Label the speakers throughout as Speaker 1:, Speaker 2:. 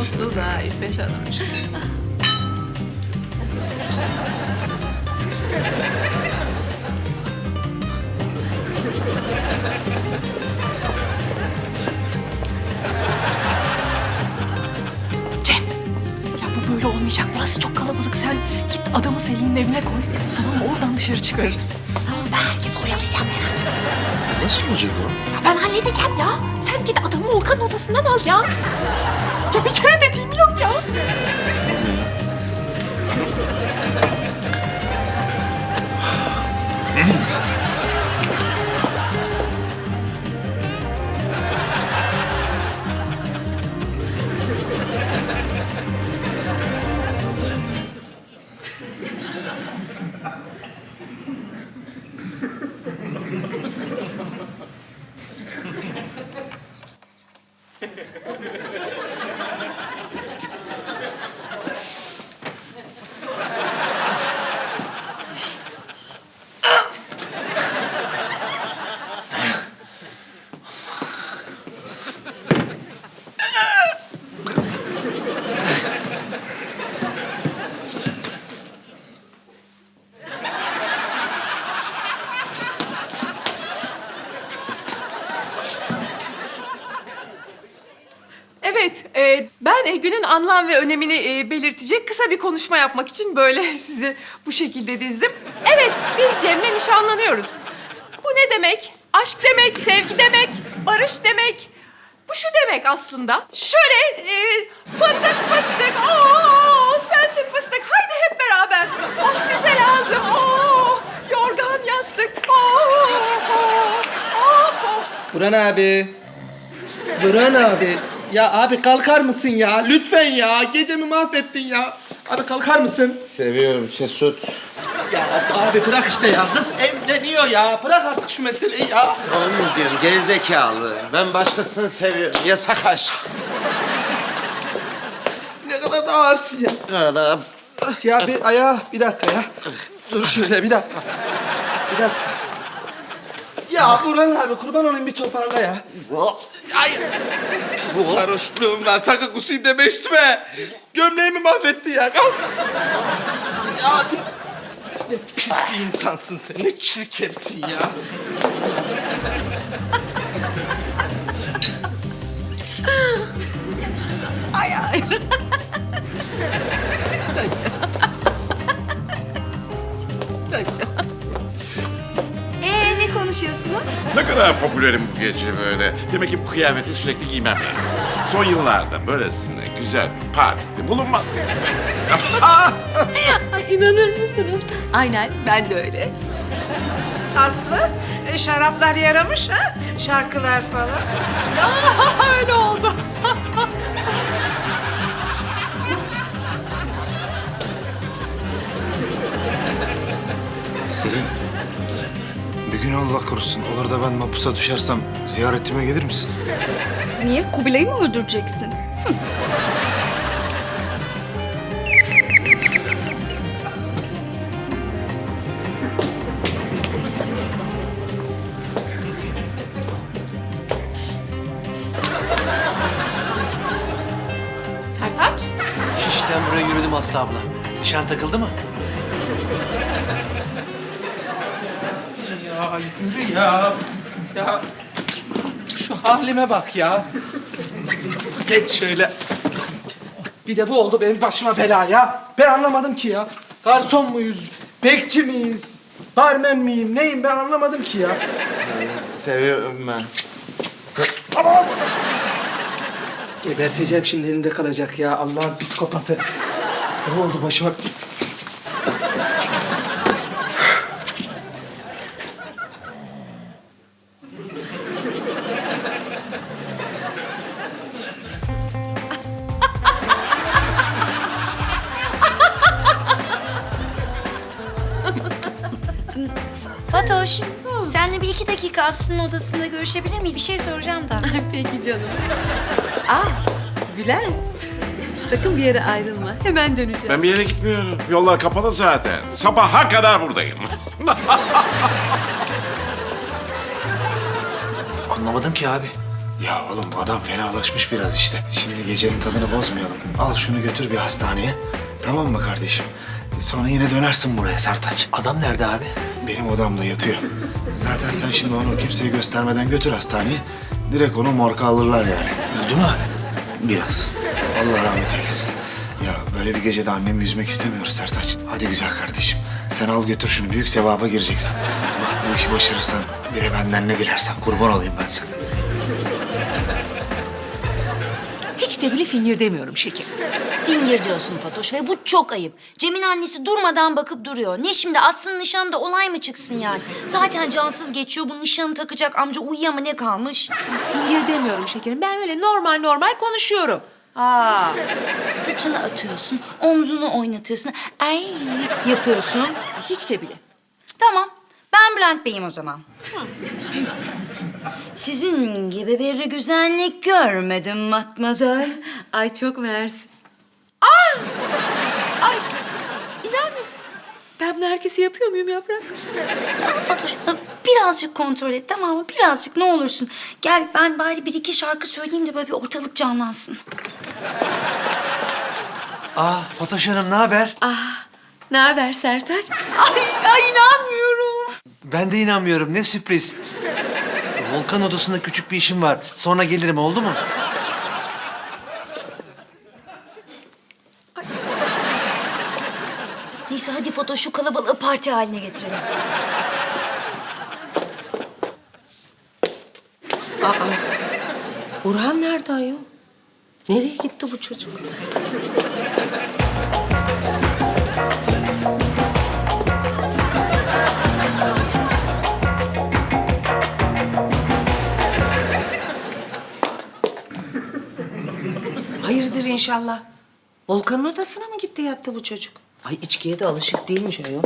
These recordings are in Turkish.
Speaker 1: Mutluluğa İffet Hanımcığım.
Speaker 2: Cem, ya bu böyle olmayacak. Burası çok kalabalık. Sen git adamı Selin'in evine koy. Tamam mı? Oradan dışarı çıkarırız. Tamam ben herkesi oyalayacağım merak etme.
Speaker 3: Nasıl olacak o?
Speaker 2: Ya ben halledeceğim ya. Sen git adamı Volkan'ın odasından al ya. Ya bir kere dediğimi yap ya. Evet, e, ben e, günün anlam ve önemini e, belirtecek kısa bir konuşma yapmak için böyle sizi bu şekilde dizdim. Evet, biz Cem'le nişanlanıyoruz. Bu ne demek? Aşk demek, sevgi demek, barış demek. Bu şu demek aslında. Şöyle e, fındık fıstık, oo sensin fıstık. Haydi hep beraber. Oh bize lazım, oh yorgan yastık, oh oh oh. oh.
Speaker 4: Buran abi. Buran abi. Ya abi kalkar mısın ya? Lütfen ya. Gecemi mahvettin ya. Abi kalkar mısın?
Speaker 3: Seviyorum Şesut.
Speaker 4: Ya abi bırak işte ya. Kız evleniyor ya. Bırak artık şu meseleyi ya.
Speaker 3: Onu diyorum gerizekalı. Ben başkasını seviyorum. Yasak aşk.
Speaker 4: Ne kadar da ağırsın ya. Ya bir ayağa bir dakika ya. Dur şöyle bir dakika. Bir dakika. Ya Burhan abi kurban olayım bir toparla ya. Ay. Sarhoşluğum var. Sakın kusayım deme üstüme. Gömleğimi mahvetti ya. Kalk. Abi. Ne pis bir insansın sen. Ne çirkefsin ya.
Speaker 1: Ay ay.
Speaker 5: Ee ne konuşuyorsunuz?
Speaker 6: Ne kadar popülerim bu gece böyle. Demek ki bu kıyafeti sürekli giymem lazım. Son yıllarda böylesine güzel bir partide bulunmaz.
Speaker 5: Ay inanır mısınız? Aynen ben de öyle.
Speaker 1: Aslı, e, şaraplar yaramış ha? Şarkılar falan.
Speaker 2: Ya öyle oldu.
Speaker 7: Selin. Gün Allah korusun olur da ben mapusa düşersem ziyaretime gelir misin?
Speaker 5: Niye? Kubilay'ı mı öldüreceksin?
Speaker 2: Sertaç?
Speaker 8: Şişten buraya yürüdüm Aslı abla. Nişan takıldı mı?
Speaker 4: Yürü ya. Ya şu halime bak ya. Geç şöyle. Bir de bu oldu benim başıma bela ya. Ben anlamadım ki ya. Garson muyuz? Bekçi miyiz? Barmen miyim? Neyim ben anlamadım ki ya.
Speaker 3: seviyorum ben.
Speaker 4: Geberteceğim şimdi elinde kalacak ya. Allah'ın psikopatı. Ne oldu başıma?
Speaker 5: Senle bir iki dakika Aslı'nın odasında görüşebilir miyiz? Bir şey soracağım da.
Speaker 1: Peki canım. Aa, Bülent. Sakın bir yere ayrılma. Hemen döneceğim.
Speaker 6: Ben bir yere gitmiyorum. Yollar kapalı zaten. Sabaha kadar buradayım.
Speaker 8: Anlamadım ki abi.
Speaker 7: Ya oğlum adam fenalaşmış biraz işte. Şimdi gecenin tadını bozmayalım. Al şunu götür bir hastaneye. Tamam mı kardeşim? Sonra yine dönersin buraya Sertaç.
Speaker 8: Adam nerede abi?
Speaker 7: Benim odamda yatıyor. Zaten sen şimdi onu kimseye göstermeden götür hastaneye. Direkt onu morga alırlar yani.
Speaker 8: Öldü mü?
Speaker 7: Biraz. Allah rahmet eylesin. Ya böyle bir gecede annemi üzmek istemiyoruz Sertaç. Hadi güzel kardeşim. Sen al götür şunu. Büyük sevaba gireceksin. Bak bu işi başarırsan dile benden ne dilersen kurban olayım ben sana.
Speaker 1: Hiç de bile fingir demiyorum şekerim.
Speaker 5: Fingir diyorsun Fatoş ve bu çok ayıp. Cem'in annesi durmadan bakıp duruyor. Ne şimdi Aslı'nın nişanında olay mı çıksın yani? Zaten cansız geçiyor. Bu nişanı takacak amca uyuya mı ne kalmış?
Speaker 1: Fingir demiyorum şekerim. Ben böyle normal normal konuşuyorum. Aa,
Speaker 5: Saçını atıyorsun, omzunu oynatıyorsun. Ay yapıyorsun.
Speaker 1: hiç de bile.
Speaker 5: Tamam. Ben Bülent Bey'im o zaman. Sizin gibi bir güzellik görmedim matmazel.
Speaker 1: Ay çok mersi. Aa! Ay, inanmıyorum. Ben bunu herkese yapıyor muyum yaprak?
Speaker 5: Ya Fatoş birazcık kontrol et tamam mı? Birazcık ne olursun. Gel ben bari bir iki şarkı söyleyeyim de böyle bir ortalık canlansın.
Speaker 8: Aa Fatoş Hanım ne haber?
Speaker 1: Ah, ne haber Sertaç? Ay, ay inanmıyorum.
Speaker 8: Ben de inanmıyorum. Ne sürpriz. Volkan odasında küçük bir işim var. Sonra gelirim oldu mu?
Speaker 5: Neyse hadi Fatoş şu kalabalığı parti haline getirelim.
Speaker 9: Burhan nerede ayol? Nereye gitti bu çocuk? İnşallah. Volkan'ın odasına mı gitti yattı bu çocuk? Ay içkiye de alışık değilmiş ayol.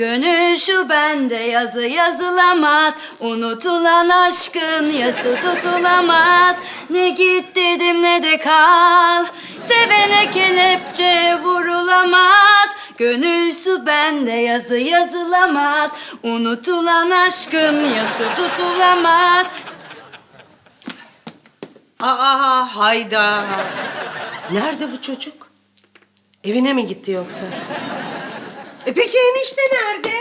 Speaker 5: Gönül şu bende yazı yazılamaz Unutulan aşkın yası tutulamaz Ne git dedim ne de kal Sevene kelepçe vurulamaz Gönül su bende yazı yazılamaz Unutulan aşkın yası tutulamaz
Speaker 9: Aa hayda. Nerede bu çocuk? Evine mi gitti yoksa? E peki enişte nerede?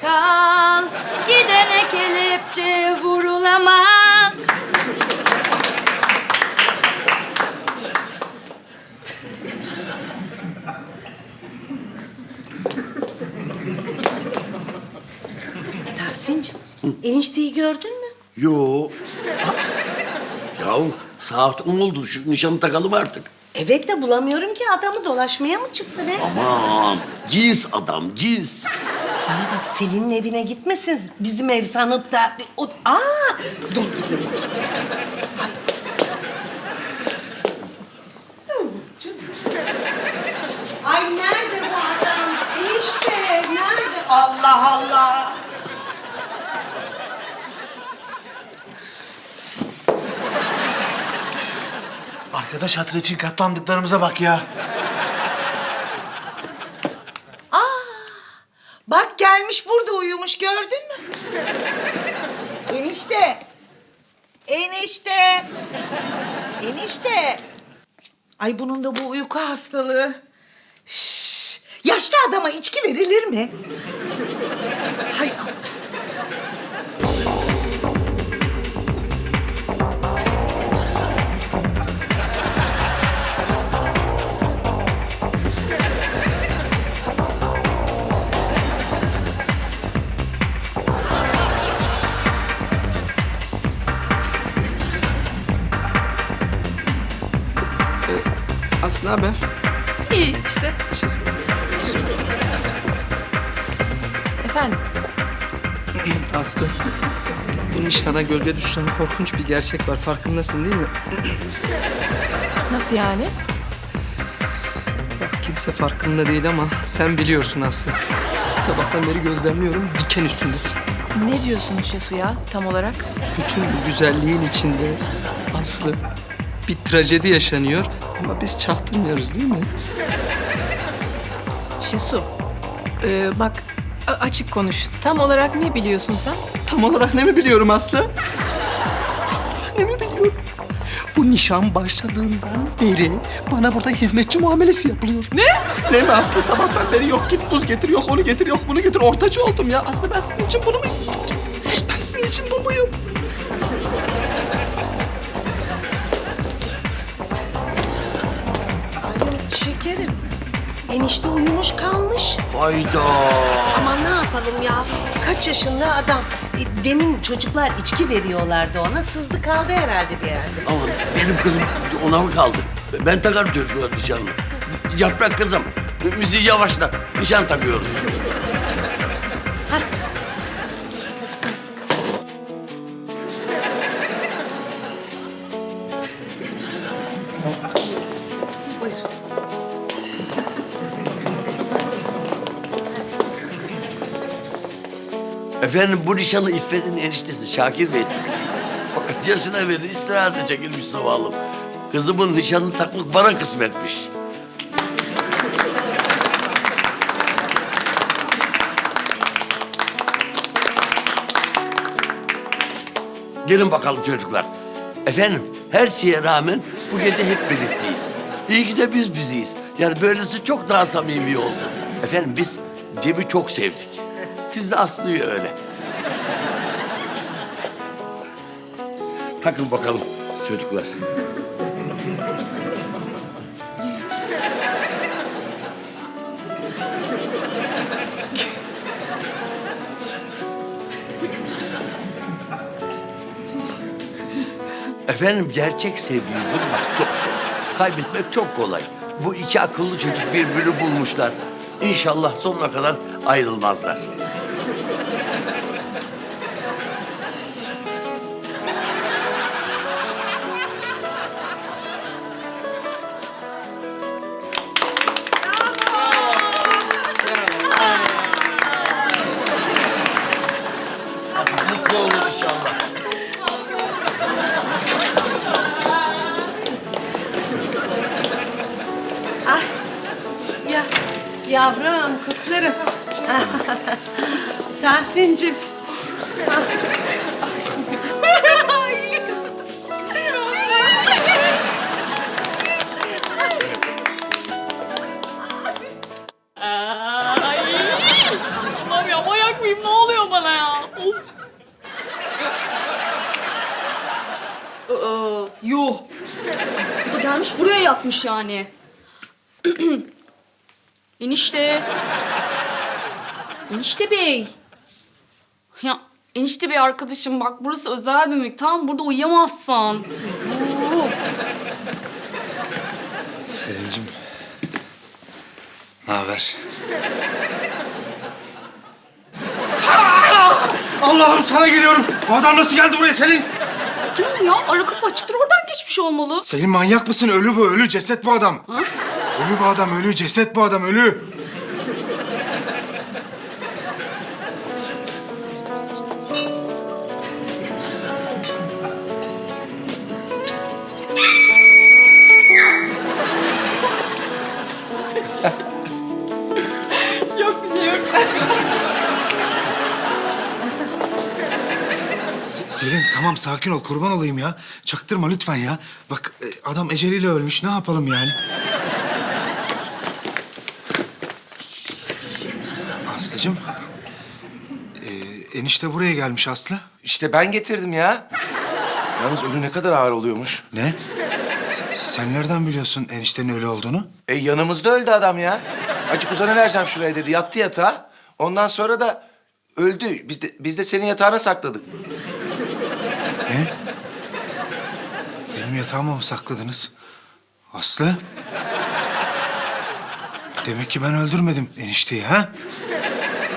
Speaker 5: Kal gidene kelepçe vurulamaz
Speaker 9: Tahsin'cim, enişteyi gördün mü?
Speaker 10: Yo. Yahu saat on oldu. Şu nişanı takalım artık.
Speaker 9: Evet de bulamıyorum ki adamı dolaşmaya mı çıktı ne?
Speaker 10: Aman cins adam cins.
Speaker 9: Bana bak Selin'in evine gitmesin. Bizim ev sanıp da... O... Aa, dur. Ay. Ay nerede bu adam? Enişte nerede? Allah Allah.
Speaker 8: Arkadaş hatır için katlandıklarımıza bak ya.
Speaker 9: Bak gelmiş burada uyumuş gördün mü? Enişte. Enişte. Enişte. Ay bunun da bu uyku hastalığı. Şş, Yaşlı adama içki verilir mi? Hay Allah.
Speaker 4: Haber?
Speaker 1: İyi işte. Efendim?
Speaker 4: Aslı. Bu nişana gölge düşen korkunç bir gerçek var. Farkındasın değil mi?
Speaker 1: Nasıl yani?
Speaker 4: Bak kimse farkında değil ama sen biliyorsun Aslı.
Speaker 11: Sabahtan beri gözlemliyorum, diken üstündesin.
Speaker 2: Ne diyorsun Şesu ya tam olarak?
Speaker 11: Bütün bu güzelliğin içinde Aslı bir trajedi yaşanıyor ama biz çaktırmıyoruz değil mi?
Speaker 2: Şesu, ee, bak a- açık konuş. Tam olarak ne biliyorsun sen?
Speaker 11: Tam olarak ne mi biliyorum Aslı? Tam olarak ne mi biliyorum? Bu nişan başladığından beri bana burada hizmetçi muamelesi yapılıyor. Ne? Ne mi Aslı sabahtan beri yok git buz getir, yok onu getir, yok bunu getir. Ortacı oldum ya. Aslı ben senin için bunu mu yapacağım? Ben senin için bu muyum?
Speaker 9: Enişte uyumuş kalmış.
Speaker 10: Hayda.
Speaker 9: Ama ne yapalım ya? Kaç yaşında adam. E, Demin çocuklar içki veriyorlardı ona. Sızdı kaldı herhalde bir yerde.
Speaker 10: Ama benim kızım ona mı kaldı? Ben takarım çocuklar nişanlı. Yaprak kızım, müziği yavaşlat. Nişan takıyoruz. Efendim bu nişanı İffet'in eniştesi Şakir Bey takacak. Fakat yaşına beri istirahate çekilmiş zavallım. Kızımın nişanını takmak bana kısmetmiş. Gelin bakalım çocuklar. Efendim her şeye rağmen bu gece hep birlikteyiz. İyi ki de biz biziyiz. Yani böylesi çok daha samimi oldu. Efendim biz Cem'i çok sevdik. Siz de Aslı'yı öyle. Takın bakalım çocuklar. Efendim gerçek sevgiyi bulmak çok zor. Kaybetmek çok kolay. Bu iki akıllı çocuk birbirini bulmuşlar. İnşallah sonuna kadar ayrılmazlar.
Speaker 12: Yatmış yani. enişte. Enişte bey. Ya enişte bey arkadaşım bak burası özel bir mülk. Tamam burada uyuyamazsın.
Speaker 7: Selin'cim. Ne haber? Allah'ım sana geliyorum. Bu adam nasıl geldi buraya Selin?
Speaker 12: Bu ya? Ara kapı açıktır oradan geçmiş olmalı.
Speaker 7: Selin manyak mısın? Ölü bu, ölü. Ceset bu adam. Ölü bu adam, ölü. Ceset bu adam, ölü. Tamam sakin ol kurban olayım ya. Çaktırma lütfen ya. Bak e, adam eceliyle ölmüş ne yapalım yani? Aslıcığım. e, enişte buraya gelmiş Aslı.
Speaker 13: İşte ben getirdim ya. Yalnız ölü ne kadar ağır oluyormuş.
Speaker 7: Ne? Sen, sen nereden biliyorsun eniştenin ölü olduğunu?
Speaker 13: E yanımızda öldü adam ya. Acık uzanıvereceğim şuraya dedi. Yattı yatağa. Ondan sonra da öldü. Biz de, biz de senin yatağına sakladık.
Speaker 7: Ne? Benim yatağıma mı sakladınız? Aslı? Demek ki ben öldürmedim enişteyi ha?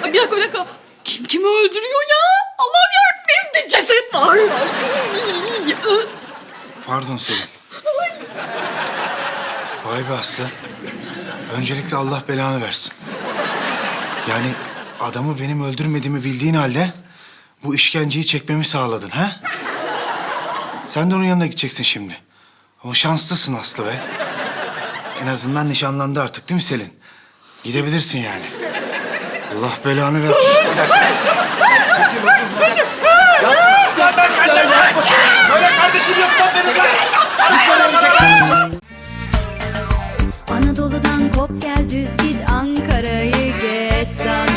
Speaker 12: Ay, bir dakika bir dakika. Kim kimi öldürüyor ya? Allah'ım yarabbim evimde ceset var.
Speaker 7: Pardon Selin. Vay be Aslı. Öncelikle Allah belanı versin. Yani adamı benim öldürmediğimi bildiğin halde bu işkenceyi çekmemi sağladın ha? Sen de onun yanına gideceksin şimdi. Ama şanslısın Aslı be. En azından nişanlandı artık değil mi Selin? Gidebilirsin yani. Allah belanı versin.
Speaker 4: Böyle kardeşim yok lan benim
Speaker 5: Anadolu'dan kop gel düz git Ankara'yı geç sana